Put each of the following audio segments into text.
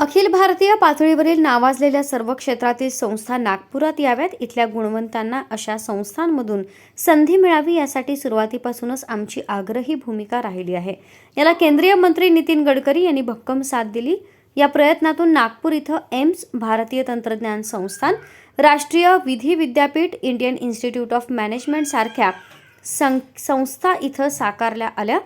अखिल भारतीय पातळीवरील नावाजलेल्या सर्व क्षेत्रातील संस्था नागपुरात याव्यात. इथल्या गुणवंतांना अशा संस्थांमधून संधी मिळावी यासाठी सुरुवातीपासूनच आमची आग्रही भूमिका राहिली आहे. याला केंद्रीय मंत्री नितीन गडकरी यांनी भक्कम साथ दिली. या प्रयत्नातून नागपूर इथं एम्स भारतीय तंत्रज्ञान संस्थान राष्ट्रीय विधी विद्यापीठ इंडियन इन्स्टिट्यूट ऑफ मॅनेजमेंट सारख्या सं संस्था इथं साकारल्या आल्या.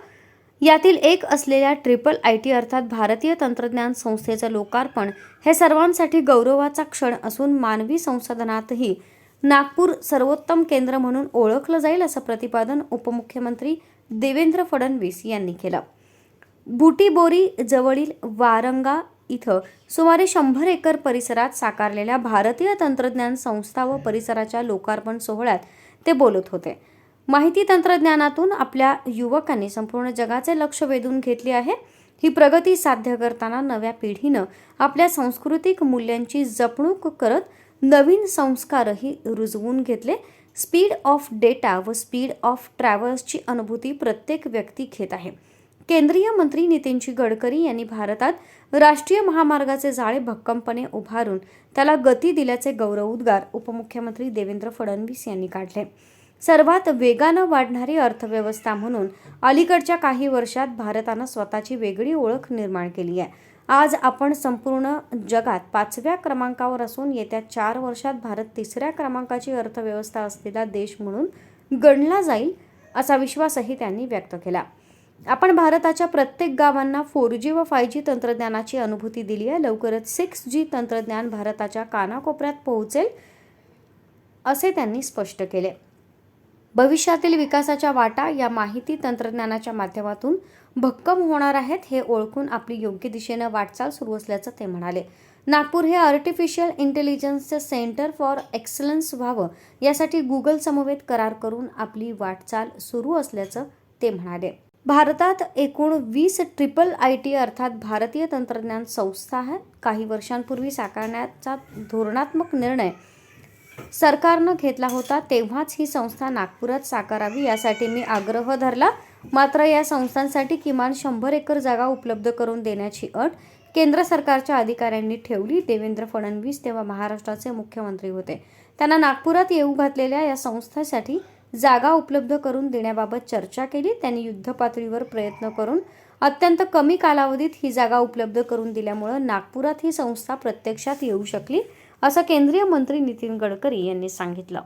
यातील एक असलेल्या ट्रिपल आय टी अर्थात भारतीय तंत्रज्ञान संस्थेचं लोकार्पण हे सर्वांसाठी गौरवाचा क्षण असून मानवी संसाधनातही नागपूर सर्वोत्तम केंद्र म्हणून ओळखलं जाईल असं प्रतिपादन उपमुख्यमंत्री देवेंद्र फडणवीस यांनी केलं. बुटीबोरी जवळील वारंगा इथं सुमारे शंभर एकर परिसरात साकारलेल्या भारतीय तंत्रज्ञान संस्था व परिसराच्या लोकार्पण सोहळ्यात ते बोलत होते. माहिती तंत्रज्ञानातून आपल्या युवकांनी संपूर्ण जगाचे लक्ष वेधून घेतले आहे. ही प्रगती साध्य करताना नव्या पिढीनं आपल्या सांस्कृतिक मूल्यांची जपणूक करत नवीन संस्कारही रुजवून घेतले. स्पीड ऑफ डेटा व स्पीड ऑफ ट्रॅव्हल्सची अनुभूती प्रत्येक व्यक्ती घेत आहे. केंद्रीय मंत्री नितीनजी गडकरी यांनी भारतात राष्ट्रीय महामार्गाचे जाळे भक्कमपणे उभारून त्याला गती दिल्याचे गौरवोद्गार उपमुख्यमंत्री देवेंद्र फडणवीस यांनी काढले. सर्वात वेगानं वाढणारी अर्थव्यवस्था म्हणून अलीकडच्या काही वर्षात भारतानं स्वतःची वेगळी ओळख निर्माण केली आहे. आज आपण संपूर्ण जगात पाचव्या क्रमांकावर असून येत्या चार वर्षात भारत तिसऱ्या क्रमांकाची अर्थव्यवस्था असलेला देश म्हणून गणला जाईल असा विश्वासही त्यांनी व्यक्त केला. आपण भारताच्या प्रत्येक गावांना फोर जी व फाय जी तंत्रज्ञानाची अनुभूती दिली आहे. लवकरच सिक्स जी तंत्रज्ञान भारताच्या कानाकोपऱ्यात पोहोचेल असे त्यांनी स्पष्ट केले. भविष्यातील विकासाच्या वाटा या माहिती तंत्रज्ञानाच्या माध्यमातून भक्कम होणार आहेत हे ओळखून आपली योग्य दिशेनं वाटचाल सुरू असल्याचं ते म्हणाले. नागपूर हे आर्टिफिशियल इंटेलिजन्सचं सेंटर फॉर एक्सलन्स व्हावं यासाठी गुगल समवेत करार करून आपली वाटचाल सुरू असल्याचं ते म्हणाले. भारतात एकूण वीस ट्रिपल आय टी अर्थात भारतीय तंत्रज्ञान संस्था आहेत काही वर्षांपूर्वी साकारण्याचा धोरणात्मक निर्णय सरकारनं घेतला होता तेव्हाच ही संस्था नागपुरात साकारावी यासाठी मी आग्रह धरला. मात्र या संस्थांसाठी किमान शंभर एकर जागा उपलब्ध करून देण्याची अट केंद्र सरकारच्या अधिकाऱ्यांनी ठेवली. देवेंद्र फडणवीस तेव्हा महाराष्ट्राचे मुख्यमंत्री होते. त्यांना नागपुरात येऊ घातलेल्या या संस्थेसाठी जागा उपलब्ध करून देण्याबाबत चर्चा केली. त्यांनी युद्धपातळीवर प्रयत्न करून अत्यंत कमी कालावधीत ही जागा उपलब्ध करून दिल्यामुळं नागपुरात ही संस्था प्रत्यक्षात येऊ शकली. असं केंद्रीय मंत्री नितीन गडकरी यांनी सांगितलं.